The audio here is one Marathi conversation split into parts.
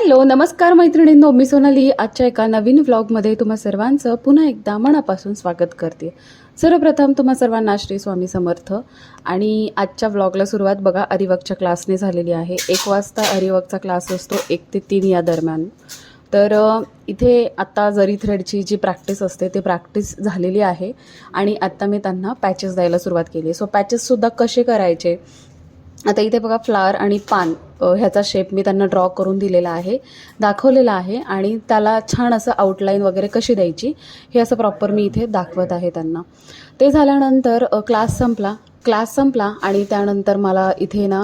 हॅलो नमस्कार मैत्रिणींनो मी सोनाली. आजच्या एका नवीन व्लॉगमध्ये तुम्हा सर्वांचं पुन्हा एकदा मनापासून स्वागत करते. सर्वप्रथम तुम्हा सर्वांना श्री स्वामी समर्थ. आणि आजच्या व्लॉगला सुरुवात बघा अरिवकच्या क्लासने झालेली आहे. एक वाजता अरिवकचा क्लास असतो एक ते तीन या दरम्यान. तर इथे आत्ता जरी थ्रेडची जी प्रॅक्टिस असते ते प्रॅक्टिस झालेली आहे. आणि आत्ता मी त्यांना पॅचेस द्यायला सुरुवात केली. सो पॅचेससुद्धा कसे करायचे? आता इथे बघा फ्लावर आणि पान. ह्याचा शेप मी त्यांना ड्रॉ करून दिलेला आहे दाखवलेला आहे आणि त्याला छान असं आउटलाईन वगैरे कशी द्यायची हे असं प्रॉपर मी इथे दाखवत आहे त्यांना. ते झाल्यानंतर क्लास संपला. क्लास संपला आणि त्यानंतर मला इथे ना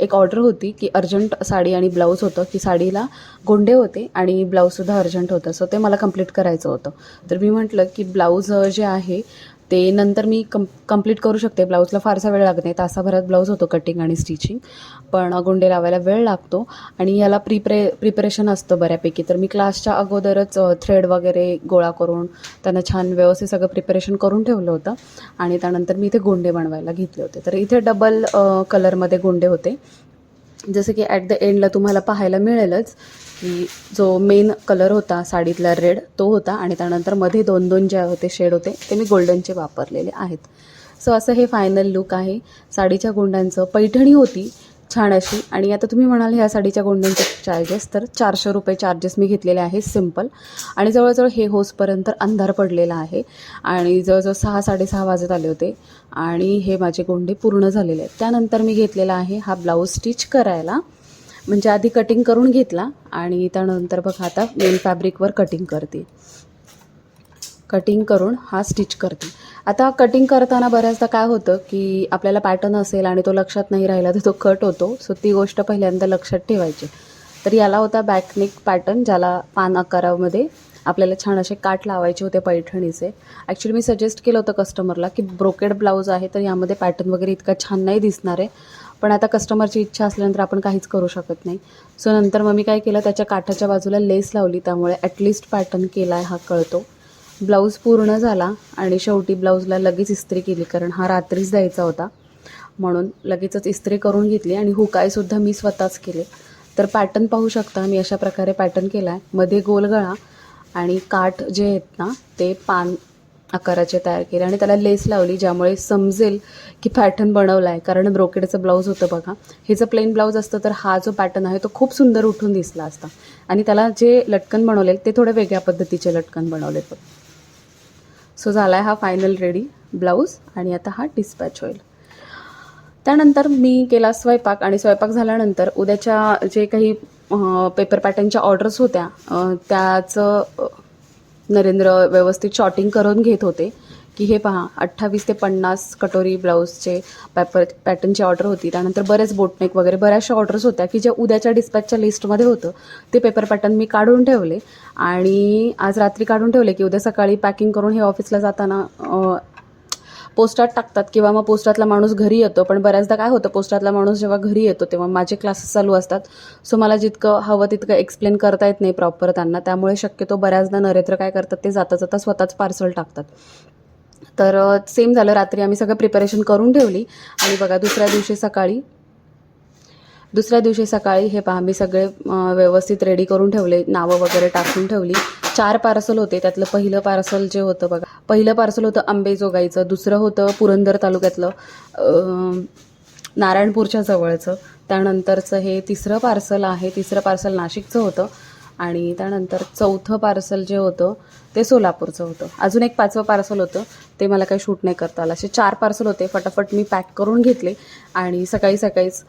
एक ऑर्डर होती की अर्जंट साडी आणि ब्लाऊज होतं की साडीला गोंडे होते आणि ब्लाऊजसुद्धा अर्जंट होतं. सो ते मला कंप्लीट करायचं होतं. तर मी म्हटलं की ब्लाऊज जे आहे ते नंतर मी कम कंप्लीट करू शकते. ब्लाऊजला फारसा वेळ लागत नाही. तासाभरात ब्लाऊज होतो कटिंग आणि स्टिचिंग पण गोंडे लावायला वेळ लागतो. आणि याला प्रिप्रे प्रिपरेशन असतं बऱ्यापैकी. तर मी क्लासच्या अगोदरच थ्रेड वगैरे गोळा करून त्यांना छान व्यवस्थित सगळं प्रिपरेशन करून ठेवलं होतं. आणि त्यानंतर मी इथे गोंडे बनवायला घेतले होते. तर इथे डबल कलरमध्ये गोंडे होते. जसं की ॲट द एंडला तुम्हाला पाहायला मिळेलच की जो मेन कलर होता साडीतला रेड तो होता आणि त्यानंतरमध्ये दोन दोन जे होते शेड होते ते मी गोल्डनचे वापरलेले आहेत. सो असं हे फायनल लुक आहे. साडीच्या गोंड्यांचं पैठणी होती छान अशी. आणि आता तुम्ही म्हणाल ह्या साडीच्या गोंड्यांचे चार्जेस तर चारशे रुपये चार्जेस मी घेतलेले आहे सिंपल आणि जवळजवळ हे होसपर्यंत अंधार पडलेला आहे. आणि जवळजवळ सहा साडेसहा वाजत आले होते. आणि हे माझे गोंडे पूर्ण झालेले आहेत. त्यानंतर मी घेतलेला आहे हा ब्लाऊज स्टिच करायला. म्हणजे आधी कटिंग करून घेतला आणि त्यानंतर बघा आता मेन फॅब्रिकवर कटिंग करते. कटिंग करून हा स्टिच करते. आता कटिंग करताना बऱ्याचदा काय होतं की आपल्याला पॅटर्न असेल आणि तो लक्षात नाही राहिला तर तो कट होतो. सो ती गोष्ट पहिल्यांदा लक्षात ठेवायची. तर याला होता बॅकनेक पॅटर्न ज्याला पान आकारामध्ये आपल्याला छान असे काट लावायचे होते पैठणीचे. ॲक्च्युली मी सजेस्ट केलं होतं कस्टमरला की ब्रोकेड ब्लाऊज आहे तर यामध्ये पॅटर्न वगैरे इतका छान नाही दिसणार आहे. पण आता कस्टमरची इच्छा असल्यानंतर आपण काहीच करू शकत नाही. सो नंतर मग मी काय केलं त्याच्या काठाच्या बाजूला लेस लावली. त्यामुळे ॲटलिस्ट पॅटर्न केला आहे हा कळतो. ब्लाऊज पूर्ण झाला आणि शेवटी ब्लाऊजला लगेच इस्त्री केली कारण हा रात्रीच द्यायचा होता. म्हणून लगेचच इस्त्री करून घेतली आणि हुकायसुद्धा मी स्वतःच केले. तर पॅटर्न पाहू शकता मी अशा प्रकारे पॅटर्न केला आहे मध्ये गोलगळा आणि काठ जे आहेत ना ते पान आकाराचे तयार केले आणि त्याला लेस लावली ज्यामुळे समजेल की पॅटर्न बनवला आहे कारण ब्रोकेडचं ब्लाऊज होतं बघा. हे जर प्लेन ब्लाऊज असतं तर हा जो पॅटर्न आहे तो खूप सुंदर उठून दिसला असता. आणि त्याला जे लटकन बनवले ते थोड्या वेगळ्या पद्धतीचे लटकन बनवले बघ. सो झाला आहे हा फायनल रेडी ब्लाऊज आणि आता हा डिस्पॅच होईल त्यानंतर मी केला स्वयंपाक आणि स्वयंपाक झाल्यानंतर उद्याच्या जे काही पेपर पॅटर्नच्या ऑर्डर्स होत्या त्याचं नरेंद्र व्यवस्थित शॉर्टिंग करून घेत होते. की हे पहा अठ्ठावीस ते पन्नास कटोरी ब्लाऊजचे पेपर पॅटर्नची ऑर्डर होती. त्यानंतर बरेच बोटनेक वगैरे बऱ्याचशा ऑर्डर्स होत्या की ज्या उद्याच्या डिस्पॅचच्या लिस्टमध्ये होतं. ते पेपर पॅटर्न मी काढून ठेवले आणि आज रात्री काढून ठेवले की उद्या सकाळी पॅकिंग करून हे ऑफिसला जाताना पोस्टात टाकतात किंवा मग पोस्टातला माणूस घरी येतो. पण बऱ्याचदा काय होतं पोस्टातला माणूस जेव्हा घरी येतो तेव्हा माझे क्लासेस चालू असतात. सो मला जितकं हवं तितकं एक्सप्लेन करता येत नाही प्रॉपर त्यांना. त्यामुळे शक्यतो बऱ्याचदा नरेत्र काय करतात ते जाता जाता स्वतःच पार्सल टाकतात. तर सेम झालं. रात्री आम्ही सगळं प्रिपरेशन करून ठेवली. आणि बघा दुसऱ्या दिवशी सकाळी दुसऱ्या दिवशी सकाळी हे पहा मी सगळे व्यवस्थित रेडी करून ठेवले. नावं वगैरे टाकून ठेवली. चार पार्सल होते. त्यातलं पहिलं पार्सल जे होतं बघा पहिलं पार्सल होतं आंबेजोगाईचं दुसरं होतं पुरंदर तालुक्यातलं नारायणपूरच्या जवळचं. त्यानंतरचं हे तिसरं पार्सल आहे. तिसरं पार्सल नाशिकचं होतं. आणि त्यानंतर चौथं पार्सल जे होतं ते सोलापूरचं होतं. अजून एक पाचवं पार्सल होतं ते मला काही शूट नाही करता आलं. असे चार पार्सल होते फटाफट मी पॅक करून घेतले आणि सकाळी सकाळीच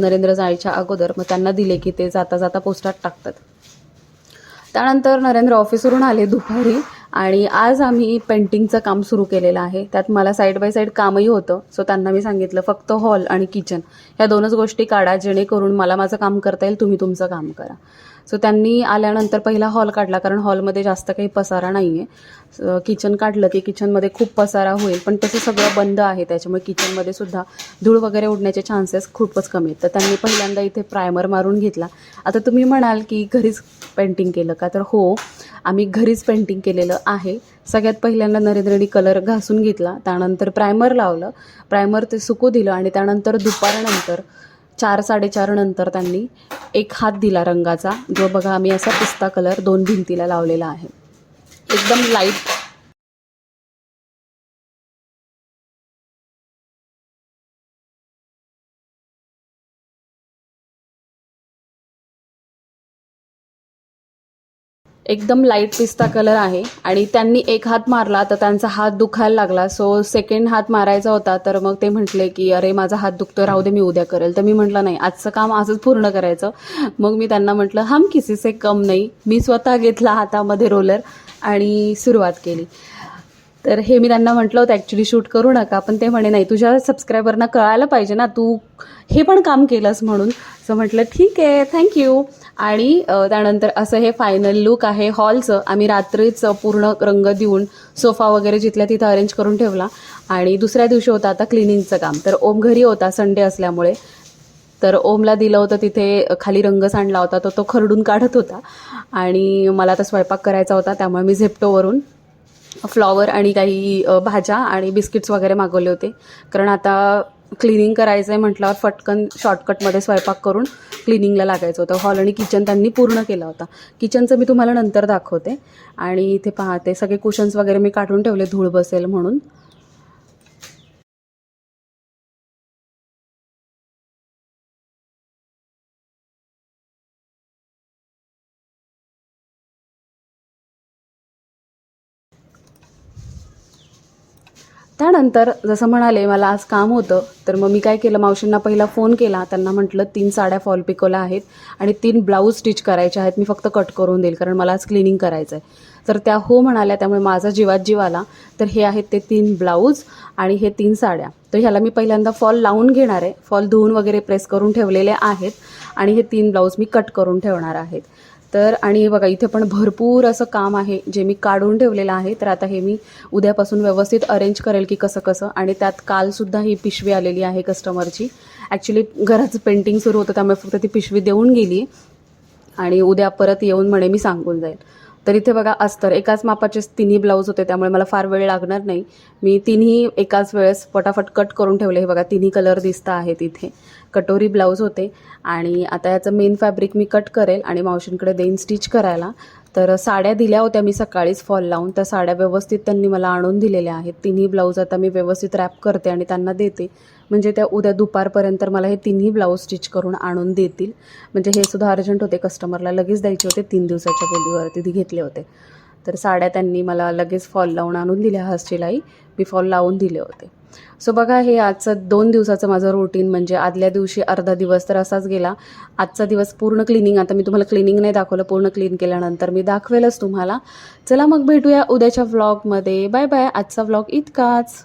नरेंद्र जाळीच्या अगोदर मग त्यांना दिले की ते जाता जाता पोस्टात टाकतात. त्यानंतर नरेंद्र ऑफिसवरून आले दुपारी आणि आज आम्ही पेंटिंगचं काम सुरू केलेलं आहे. त्यात मला साईड बाय साईड कामही होतं. सो त्यांना मी सांगितलं फक्त हॉल आणि किचन ह्या दोनच गोष्टी काढा जेणेकरून मला माझं काम करता येईल तुम्ही तुमचं काम करा. सो त्यांनी आल्यानंतर पहिला हॉल काढला कारण हॉलमध्ये जास्त काही पसारा नाही आहे किचन काढलं की किचनमध्ये खूप पसारा होईल पण तसं सगळं बंद आहे. त्याच्यामुळे किचनमध्ये सुद्धा धूळ वगैरे उडण्याचे चान्सेस खूपच कमी आहेत. तर त्यांनी पहिल्यांदा इथे प्रायमर मारून घेतला. आता तुम्ही म्हणाल की घरीच पेंटिंग केलं का? तर हो आम्ही घरीच पेंटिंग केलेलं आहे. सगळ्यात पहिल्यांदा नरेंद्रनी कलर घासून घेतला. त्यानंतर प्रायमर लावलं. प्रायमर ते सुकू दिलं आणि त्यानंतर दुपारनंतर चार साडेचार नंतर त्यांनी एक हात दिला रंगाचा. जो बघा आम्ही असा पिस्ता कलर दोन भिंतीला लावलेला आहे. एकदम लाइट एकदम लाइट पिस्ता कलर आहे. आणि त्यांनी एक हात मारला तर त्यांचा हात दुखायला लागला. सो सेकंड हात मारायचा होता तर मग ते म्हटले की अरे माझा हात दुखतो राहू दे मी उद्या करेल. तर मी म्हटलं नाही आजचं काम आजच पूर्ण करायचं. मग मी त्यांना म्हटलं हम किसी से कम नाही. मी स्वतः घेतला हातामध्ये रोलर आणि सुरुवात केली. तर हे मी त्यांना म्हटलं होतं ॲक्च्युली शूट करू नका. पण ते म्हणे नाही तुझ्या सबस्क्रायबरना कळायला पाहिजे ना तू हे पण काम केलंस म्हणून. सो म्हटलं ठीक आहे थँक्यू आणि त्यानंतर असं हे फायनल लुक आहे हॉलचं आम्ही रात्रीच पूर्ण रंग देऊन सोफा वगैरे जिथल्या तिथं अरेंज करून ठेवला. आणि दुसऱ्या दिवशी होतं आता क्लिनिंगचं काम. तर ओम घरी होता संडे असल्यामुळे. तर ओमला दिलं होतं तिथे खाली रंग सांडला होता तो तो खरडून काढत होता. आणि मला आता स्वयंपाक करायचा होता त्यामुळे मी झेप्टोवरून फ्लॉवर आणि काही भाज्या आणि बिस्किट्स वगैरे मागवले होते. कारण आता क्लिनिंग करायचं आहे म्हटल्यावर फटकन शॉर्टकटमध्ये स्वयंपाक करून क्लिनिंगला लागायचं होतं. हॉल आणि किचन त्यांनी पूर्ण केला होता. किचनचं मी तुम्हाला नंतर दाखवते. आणि इथे पाहते सगळे कुशन्स वगैरे मी काढून ठेवले धूळ बसेल म्हणून. त्यानंतर जसं म्हणाले मला आज काम होतं. तर मग मी काय केलं? मावशींना पहिला फोन केला. त्यांना म्हटलं तीन साड्या फॉल पिकोला आहेत आणि तीन ब्लाऊज स्टिच करायच्या आहेत. मी फक्त कट करून देईल कारण मला आज क्लिनिंग करायचं आहे तर त्या हो म्हणाल्या त्यामुळे माझा जीवात जीव आला. तर हे आहेत ते तीन ब्लाऊज आणि हे तीन साड्या. तर ह्याला मी पहिल्यांदा फॉल लावून घेणार आहे. फॉल धुवून वगैरे प्रेस करून ठेवलेले आहेत आणि हे तीन ब्लाऊज मी कट करून ठेवणार आहेत. तर आणि बघा इथे पण भरपूर असं काम आहे जे मी काढून ठेवलेलं आहे. तर आता हे मी उद्यापासून व्यवस्थित अरेंज करेल की कसं कसं. आणि त्यात कालसुद्धा ही पिशवी आलेली आहे कस्टमरची ॲक्च्युली घराचं पेंटिंग सुरू होतं त्यामुळे फक्त ती पिशवी देऊन गेली आणि उद्या परत येऊन म्हणे मी सांगून जाईल. तर इथे बघा अस्तर. एकाच मापाचे तिन्ही ब्लाऊज होते त्यामुळे मला फार वेळ लागणार नाही. मी तिन्ही एकाच वेळेस फटाफट कट करून ठेवले. हे बघा तिन्ही कलर दिसता आहेत इथे. कटोरी ब्लाऊज होते. आणि आता याचं मेन फॅब्रिक मी कट करेल आणि मावशींकडे देईन स्टिच करायला. तर साड्या दिल्या होत्या मी सकाळीच फॉल लावून. त्या साड्या व्यवस्थित त्यांनी मला आणून दिलेल्या आहेत. तिन्ही ब्लाऊज आता मी व्यवस्थित रॅप करते आणि त्यांना देते. म्हणजे त्या उद्या दुपारपर्यंत मला हे तिन्ही ब्लाऊज स्टिच करून आणून देतील. म्हणजे हे सुद्धा अर्जंट होते. कस्टमरला लगेच द्यायचे होते. तीन दिवसाच्या बेबीवरती तिथे घेतले होते. तर साड्या त्यांनी मला लगेच फॉल लावून आणून दिल्या हस्टेलाही मी फॉल लावून दिले होते. सो बघा हे आजचं दोन दिवसाचं माझं रुटीन म्हणजे आदल्या दिवशी अर्धा दिवस तर असाच गेला. आजचा दिवस पूर्ण क्लिनिंग आता मी तुम्हाला क्लिनिंग नाही दाखवलं पूर्ण क्लीन केल्यानंतर मी दाखवेलच तुम्हाला. चला मग भेटूया उद्याच्या व्लॉगमध्ये बाय बाय आजचा व्लॉग इतकाच.